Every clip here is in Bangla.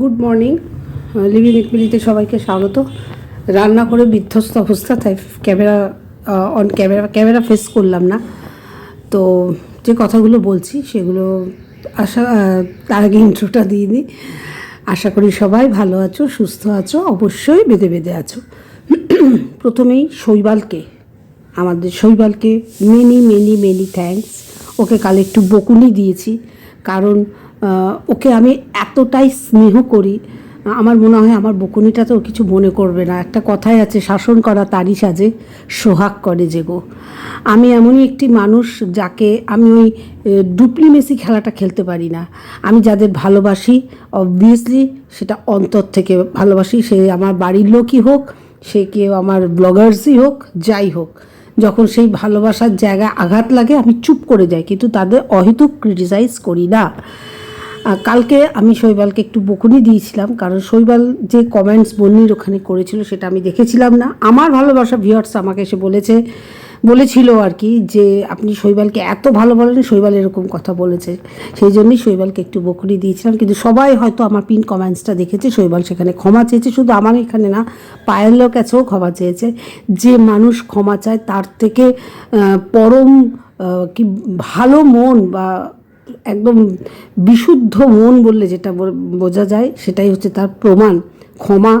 গুড মর্নিং লিভিং ইকুইলিতে সবাইকে স্বাগত। রান্না করে বিধ্বস্ত অবস্থা, তাই camera on camera camera face করলাম না। তো যে কথাগুলো বলছি, সেগুলো আশা তার আগে ইন্ট্রোটা দিয়ে দিই আশা করি সবাই ভালো আছো, সুস্থ আছো, অবশ্যই বেঁধে বেঁধে আছো। প্রথমেই শৈবালকে, আমাদের শৈবালকে many many many thanks okay কাল একটু বকুনি দিয়েছি, কারণ ওকে আমি এতটাই স্নেহ করি, আমার মনে হয় আমার বকুনিটা তো কিছু মনে করবে না। একটা কথাই আছে, শাসন করা তারই সাজে, সোহাগ করে যেগো আমি এমনই একটি মানুষ যাকে আমি ওই ডুপ্লিমেসি খেলাটা খেলতে পারি না। আমি যাদের ভালোবাসি অবভিয়াসলি সেটা অন্তর থেকে ভালোবাসি। সে আমার বাড়ির লোকই হোক, সে কেউ আমার ব্লগার্সই হোক, যাই হোক। যখন সেই ভালোবাসার জায়গায় আঘাত লাগে, আমি চুপ করে যাই, কিন্তু তাদের অহেতুক ক্রিটিসাইজ করি না। কালকে আমি শৈবালকে একটু বকুনি দিয়েছিলাম, কারণ শৈবাল যে কমেন্টস বন্নির ওখানে করেছিল সেটা আমি দেখেছিলাম না। আমার ভালোবাসা ভিওয়ার্স আমাকে এসে বলেছে, বলেছিল আর কি যে, আপনি শৈবালকে এত ভালো বলেন শৈবাল এরকম কথা বলেছে। সেই জন্যই শৈবালকে একটু বকুনি দিয়েছিলাম। কিন্তু সবাই হয়তো আমার পিন কমেন্টসটা দেখেছে, শৈবাল সেখানে ক্ষমা চেয়েছে। শুধু আমার এখানে না পায়েলের কাছেও ক্ষমা চেয়েছে। যে মানুষ ক্ষমা চায়, তার থেকে পরম কি ভালো মন বা একদম বিশুদ্ধ মন বললে যেটা বোঝা যায়, সেটাই হচ্ছে তার প্রমাণ। ক্ষমা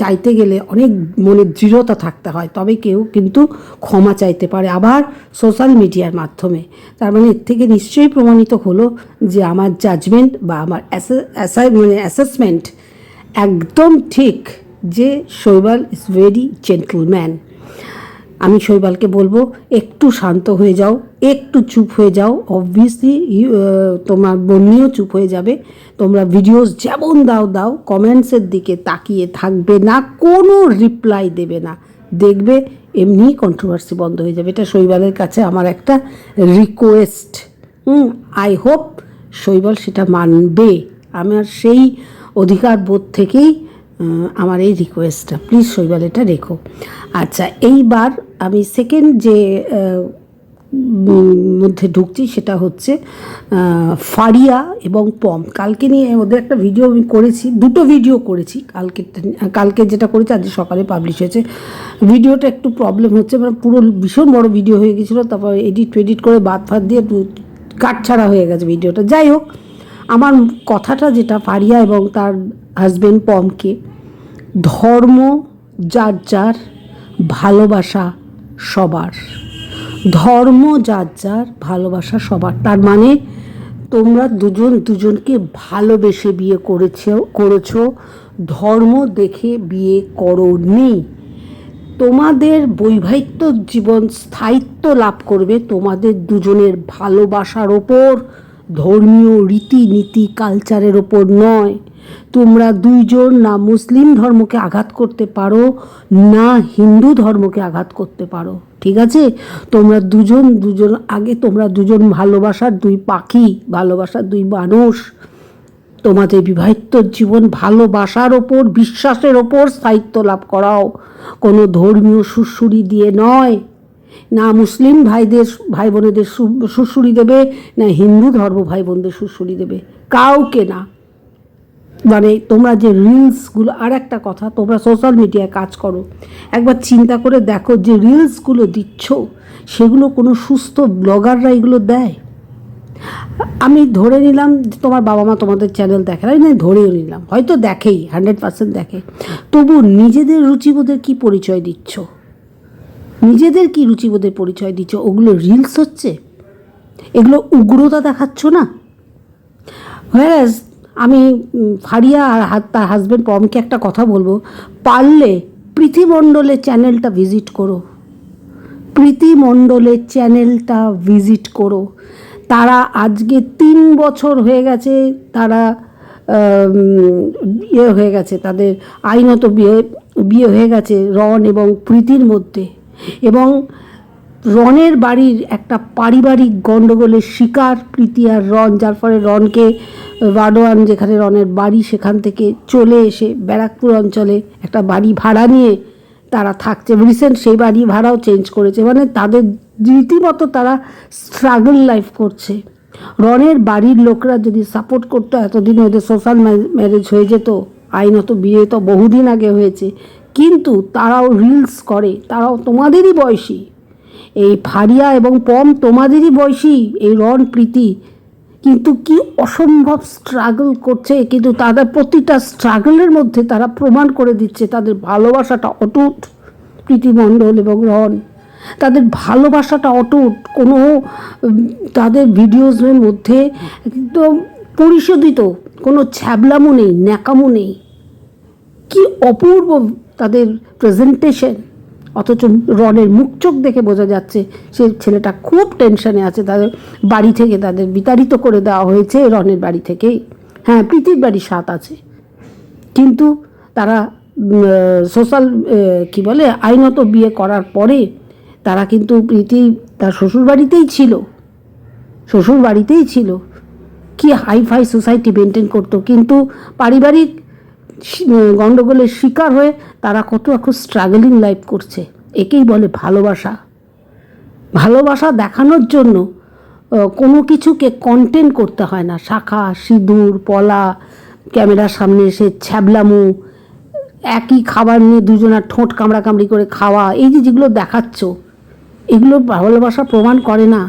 চাইতে গেলে অনেক মনে দৃঢ়তা থাকতে হয়, তবে কেউ কিন্তু ক্ষমা চাইতে পারে আবার সোশ্যাল মিডিয়ার মাধ্যমে। তার মানে এর থেকে নিশ্চয়ই প্রমাণিত হলো যে আমার জাজমেন্ট বা আমার মানে অ্যাসেসমেন্ট একদম ঠিক যে শৈবাল ইজ ভেরি জেন্টলম্যান আমি শৈবালকে বলব, একটু শান্ত হয়ে যাও, একটু চুপ হয়ে যাও। অবভিয়াসলি তোমার বন্যিও চুপ হয়ে যাবে। তোমরা ভিডিওস যেমন দাও দাও কমেন্টসের দিকে তাকিয়ে থাকবে না, কোনো রিপ্লাই দেবে না। দেখবে, এমনি কন্ট্রোভার্সি বন্ধ হয়ে যাবে। এটা শৈবালের কাছে আমার একটা রিকোয়েস্ট হুম আই হোপ শৈবাল সেটা মানবে। আমার সেই অধিকার বোধ থেকেই আমার এই রিকোয়েস্টটা প্লিজ শৈবাল, এটা রেখো। আচ্ছা এইবার আমি সেকেন্ড যে মধ্যে ঢুকছি সেটা হচ্ছে ফারিয়া এবং পম। কালকে নিয়ে ওদের একটা ভিডিও আমি করেছি, দুটো ভিডিও করেছি। কালকে কালকে যেটা করেছি, আজ সকালে পাবলিশ হয়েছে। ভিডিওটা একটু প্রবলেম হচ্ছে মানে পুরো ভীষণ বড় ভিডিও হয়ে গেছিল, তারপর এডিট ফেডিট করে বাদ ফাদ দিয়ে কাটছাড়া হয়ে গেছে ভিডিওটা যাই হোক, আমার কথাটা যেটা ফারিয়া এবং তার হাজবেন্ড পমকে ধর্ম যার যার ভালোবাসা সবার। ধর্ম যার যার ভালোবাসা সবার। তার মানে তোমরা দুজন দুজনকে ভালোবেসে বিয়ে করেছ করেছ। ধর্ম দেখে বিয়ে করোনি। তোমাদের বৈবাহিক জীবন স্থায়িত্ব লাভ করবে তোমাদের দুজনের ভালোবাসার ওপর। ধর্মীয় রীতিনীতি কালচারের ওপর নয়। তোমরা দুইজন না মুসলিম ধর্মকে আঘাত করতে পারো, না হিন্দু ধর্মকে আঘাত করতে পারো। ঠিক আছে? তোমরা দুজন দুজন, আগে তোমরা দুজন ভালোবাসার দুই পাখি, ভালোবাসার দুই মানুষ। তোমাদের বিবাহিত জীবন ভালোবাসার ওপর, বিশ্বাসের ওপর স্থায়িত্ব লাভ করাও। কোনো ধর্মীয় সুশুরি দিয়ে নয়। না মুসলিম ভাইদের ভাই বোনেদের সু- সুশুরি দেবে, না হিন্দু ধর্ম ভাই বোনদের সুশুরি দেবে। কাউকে না। মানে তোমরা যে রিলসগুলো আর একটা কথা, তোমরা সোশ্যাল মিডিয়ায় কাজ করো। একবার চিন্তা করে দেখো যে রিলসগুলো দিচ্ছ, সেগুলো কোনো সুস্থ ব্লগাররা এগুলো দেয়? আমি ধরে নিলাম যে তোমার বাবা মা তোমাদের চ্যানেল দেখে না ধরেও নিলাম। হয়তো দেখেই হান্ড্রেড পার্সেন্ট দেখে। তবু নিজেদের রুচিবোধের কি পরিচয় দিচ্ছ? নিজেদের কি রুচিবোধের পরিচয় দিচ্ছ? ওগুলো রিলস হচ্ছে? এগুলো উগ্রতা দেখাচ্ছ না? হ্যাঁ আমি ফারিয়া আর তার হাজব্যান্ড পমকে একটা কথা বলব। পারলে পৃথিমণ্ডলের চ্যানেলটা ভিজিট করো। প্রীতিমণ্ডলের চ্যানেলটা ভিজিট করো। তারা আজকে তিন বছর হয়ে গেছে, তারা ইয়ে হয়ে গেছে, তাদের আইনত বিয়ে বিয়ে হয়ে গেছে রন এবং প্রীতির মধ্যে। এবং রনের বাড়ির একটা পারিবারিক গণ্ডগোলের শিকার প্রীতি আর রন, যার ফলে রনকে বাডোয়ান যেখানে রনের বাড়ি সেখান থেকে চলে এসে ব্যারাকপুর অঞ্চলে একটা বাড়ি ভাড়া নিয়ে তারা থাকছে। রিসেন্ট সেই বাড়ি ভাড়াও চেঞ্জ করেছে। মানে তাদের রীতিমতো তারা স্ট্রাগল লাইফ করছে। রনের বাড়ির লোকরা যদি সাপোর্ট করতো, এতদিন ওদের সোশ্যাল ম্যারেজ হয়ে যেত, আইনত বিয়ে তো বহুদিন আগে হয়েছে। কিন্তু তারাও রিলস করে, তারাও তোমাদেরই বয়সী। এই ফারিয়া এবং পম তোমাদেরই বয়সী, এই রন প্রীতি কিন্তু কি অসম্ভব স্ট্রাগল করছে, কিন্তু তাদের প্রতিটা স্ট্রাগলের মধ্যে তারা প্রমাণ করে দিচ্ছে তাদের ভালোবাসাটা অটুট, প্রীতিমণ্ডল এবং রন। তাদের ভালোবাসাটা অটুট, কোনো তাদের ভিডিওসের মধ্যে একদম পরিশোধিত, কোনো ছ্যাবলামো নেই, ন্যাকামো নেই। কি অপূর্ব তাদের প্রেজেন্টেশন অথচ রনের মুখ চোখ দেখে বোঝা যাচ্ছে সে ছেলেটা খুব টেনশনে আছে। তাদের বাড়ি থেকে তাদের বিতাড়িত করে দেওয়া হয়েছে রনের বাড়ি থেকেই। হ্যাঁ প্রীতির বাড়ি সাত আছে। কিন্তু তারা সোশ্যাল কি বলে, আইনত বিয়ে করার পরে তারা কিন্তু প্রীতি তার শ্বশুর বাড়িতেই ছিল। শ্বশুর বাড়িতেই ছিল। কি হাই ফাই সোসাইটি মেনটেন করতো। কিন্তু পারিবারিক গণ্ডগোলের শিকার হয়ে তারা কত এখন স্ট্রাগলিং লাইফ করছে। একেই বলে ভালোবাসা। ভালোবাসা দেখানোর জন্য কোনো কিছুকে কন্টেন্ট করতে হয় না। শাখা, সিঁদুর, পলা, ক্যামেরার সামনে এসে ছ্যাবলামু, একই খাবার নিয়ে দুজনার ঠোঁট কামড়া কামড়ি করে খাওয়া, এই যে যেগুলো দেখাচ্ছ, এগুলো ভালোবাসা প্রমাণ করে না।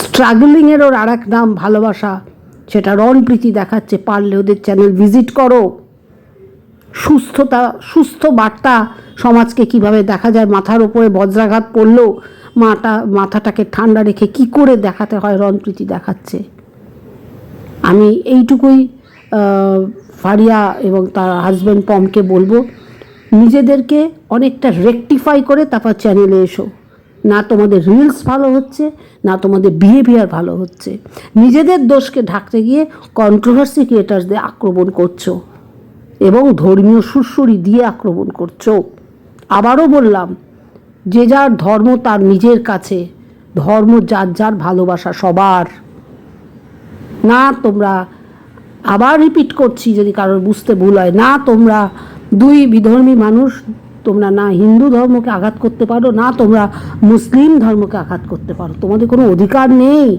স্ট্রাগলিংয়ের ওর আর এক নাম, ভালোবাসা। সেটা রন প্রীতি দেখাচ্ছে, পারলে ওদের চ্যানেল ভিজিট করো। সুস্থতা, সুস্থ বার্তা সমাজকে কীভাবে দেখা যায়, মাথার ওপরে বজ্রাঘাত পড়লেও মাটা, মাথাটাকে ঠান্ডা রেখে কি করে দেখাতে হয়, রণপ্রীতি দেখাচ্ছে। আমি এইটুকুই ফারিয়া এবং তার হাজব্যান্ড পমকে বলব। নিজেদেরকে অনেকটা রেকটিফাই করে তারপর চ্যানেলে এসো। না তোমাদের রিলস ভালো হচ্ছে, না তোমাদের বিহেভিয়ার ভালো হচ্ছে। নিজেদের দোষকে ঢাকতে গিয়ে কন্ট্রোভার্সি ক্রিয়েটার্সদের আক্রমণ করছ এবং ধর্মীয় সুরসুরি দিয়ে আক্রমণ করছ। আবারও বললাম, যে যার ধর্ম তার নিজের কাছে, ধর্ম যার যার ভালোবাসা সবার। না তোমরা, আবার রিপিট করছি যদি কারোর বুঝতে ভুল হয়, না তোমরা দুই বিধর্মী মানুষ তোমরা না হিন্দু ধর্মকে আঘাত করতে পারো, না তোমরা মুসলিম ধর্মকে আঘাত করতে পারো। তোমাদের কোনো অধিকার নেই।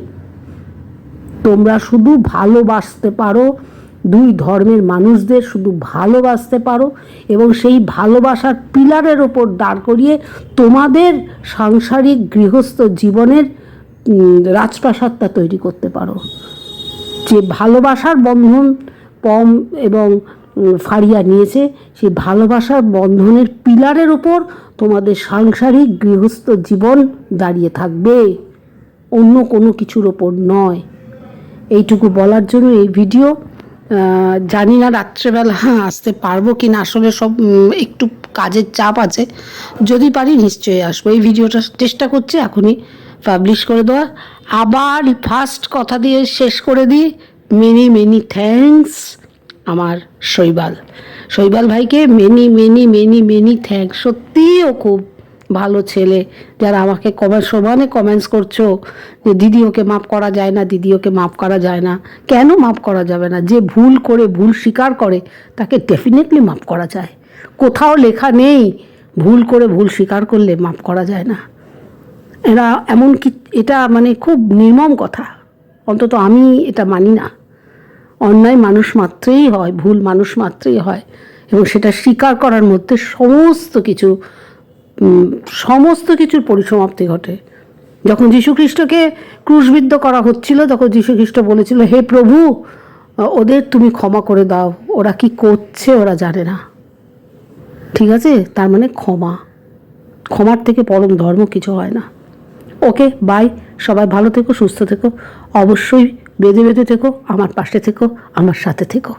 তোমরা শুধু ভালোবাসতে পারো, দুই ধর্মের মানুষদের শুধু ভালোবাসতে পারো এবং সেই ভালোবাসার পিলারের ওপর দাঁড় করিয়ে তোমাদের সাংসারিক গৃহস্থ জীবনের রাজপ্রাসাদটা তৈরি করতে পারো। যে ভালোবাসার বন্ধন, পম এবং ফারিয়া নিয়েছে। সেই ভালোবাসার বন্ধনের পিলারের ওপর তোমাদের সাংসারিক গৃহস্থ জীবন দাঁড়িয়ে থাকবে। অন্য কোনো কিছুর ওপর নয়। এইটুকু বলার জন্য এই ভিডিও জানি না রাত্রেবেলা আসতে পারব কি না আসলে সব একটু কাজের চাপ আছে। যদি পারি নিশ্চয়ই আসব। এই ভিডিওটা চেষ্টা করছি এখনই পাবলিশ করে দেওয়া আবার ফার্স্ট কথা দিয়ে শেষ করে দিই। মেনি মেনি থ্যাঙ্কস আমার শৈবাল। শৈবাল ভাইকে many many many many thank সত্যিই ও খুব ভালো ছেলে। যারা আমাকে কমেন্ট সমানে কমেন্টস করছ যে দিদি ওকে মাফ করা যায় না, দিদি ওকে মাফ করা যায় না। কেন মাফ করা যাবে না? যে ভুল করে, ভুল স্বীকার করে, তাকে ডেফিনেটলি মাফ করা যায়। কোথাও লেখা নেই, ভুল করে, ভুল স্বীকার করলে মাফ করা যায় না। এরা এমন কি এটা মানে খুব নির্মম কথা। অন্তত আমি এটা মানি না। অন্যায় মানুষ মাত্রেই হয়, ভুল মানুষ মাত্রেই হয় এবং সেটা স্বীকার করার মধ্যে সমস্ত কিছু সমস্ত কিছুর পরিসমাপ্তি ঘটে। যখন যীশুখ্রিস্টকে ক্রুশবিদ্ধ করা হচ্ছিল, তখন যীশুখ্রিস্ট বলেছিল, হে প্রভু, ওদের তুমি ক্ষমা করে দাও, ওরা কি করছে ওরা জানে না। ঠিক আছে? তার মানে ক্ষমা। ক্ষমার থেকে পরম ধর্ম কিছু হয় না। Okay, bye. সবাই ভালো থেকো, সুস্থ থেকো। অবশ্যই বেঁধে বেঁধে থেকো আমার পাশে থেকো আমার সাথে থেকো।